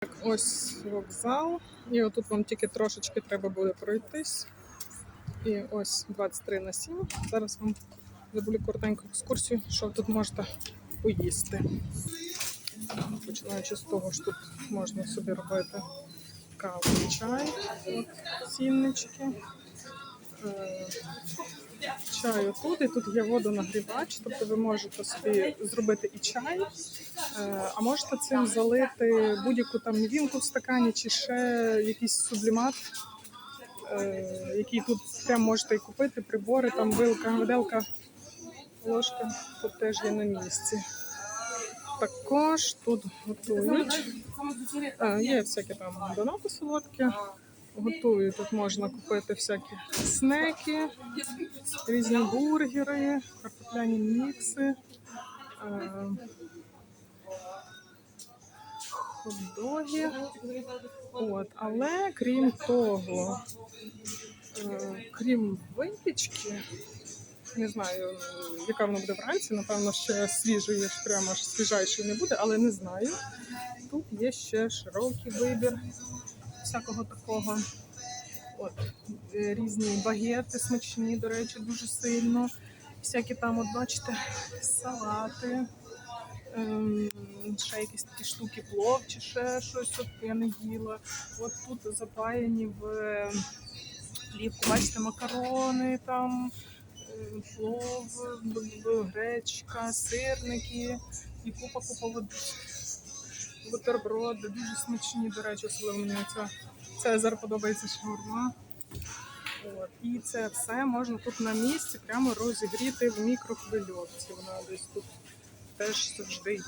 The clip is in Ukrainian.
Так, ось вокзал. І отут вам тільки трошечки треба буде пройтись. І ось 23 на 7. Зараз вам зроблю коротеньку екскурсію, що тут можете поїсти. Починаючи з того, що тут можна собі робити каву чай. От ціннички. Чаю тут, і тут є водонагрівач, тобто ви можете собі зробити і чай, е, а можете цим залити будь-яку там мівінку в стакані чи ще якийсь сублімат, е, який тут прям можете і купити, прибори, там вилка, виделка, ложка, тут теж є на місці. Також тут готують. Е, Є всякі там донати солодкі. Готують. Тут можна купити всякі снеки, різні бургери, картопляні мікси, е, хот-доги. От. Але крім того, е, крім випічки, не знаю, яка вона буде вранці, напевно, ще свіжої, прямо ж свіжайшої не буде, але не знаю. Тут є ще широкий вибір всякого такого. От, е, різні багети смачні, до речі, дуже сильно. Всякі там, от бачите, салати, ем, ще якісь такі штуки, плов чи ще щось, от я не їла. От тут запаяні в е, плівку, бачите, макарони там, е, плов, гречка, сирники і купа-купа води бутерброди, дуже смачні, до речі, особливо мені ця Цезар подобається шаурма. От. І це все можна тут на місці прямо розігріти в мікрохвильовці. Вона десь тут теж завжди є.